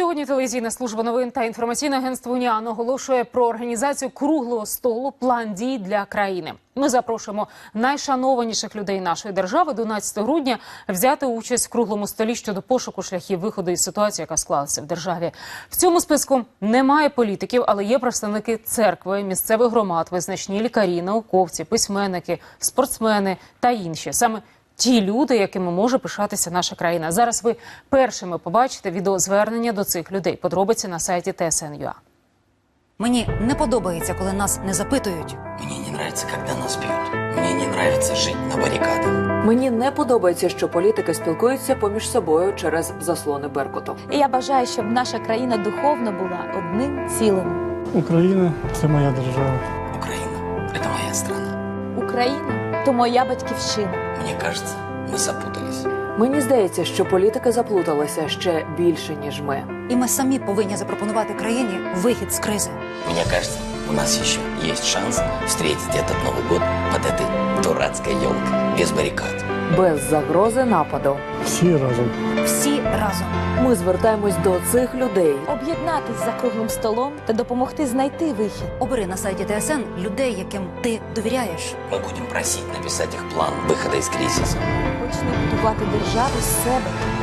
Сьогодні телевізійна служба новин та інформаційне агентство Уніан оголошує про організацію круглого столу план дій для країни. Ми запрошуємо найшанованіших людей нашої держави 12 грудня взяти участь в круглому столі щодо пошуку шляхів виходу із ситуації, яка склалася в державі. В цьому списку немає політиків, але є представники церкви, місцевих громад, визначні лікарі, науковці, письменники, спортсмени та інші. Саме ті люди, якими може пишатися наша країна. Зараз ви першими побачите відеозвернення до цих людей. Подробиці на сайті TSN.ua. Мені не подобається, коли нас не запитують. Мне не нравится, когда нас бьют. Мне не нравится жить на баррикадах. Мені не подобається, що політики спілкуються поміж собою через заслони Беркуту. І я бажаю, щоб наша країна духовно була одним цілим. Україна це моя держава. Украина – это моя страна. Україна то моя батьківщина. Мне кажется, мы запутались. Мені здається, що політики заплуталися ще більше ніж ми. І ми самі повинні запропонувати країні вихід з кризи. Мне кажется, у нас еще есть шанс встретить этот Новый год под этой дурацкой елкой, без баррикад. Без загрози нападу. Всі разом. Всі разом. Ми звертаємось до цих людей. Об'єднатись за круглим столом та допомогти знайти вихід. Обери на сайті ТСН людей, яким ти довіряєш. Ми будемо просити написати їх план виходу із кризису. Почни будувати державу з себе.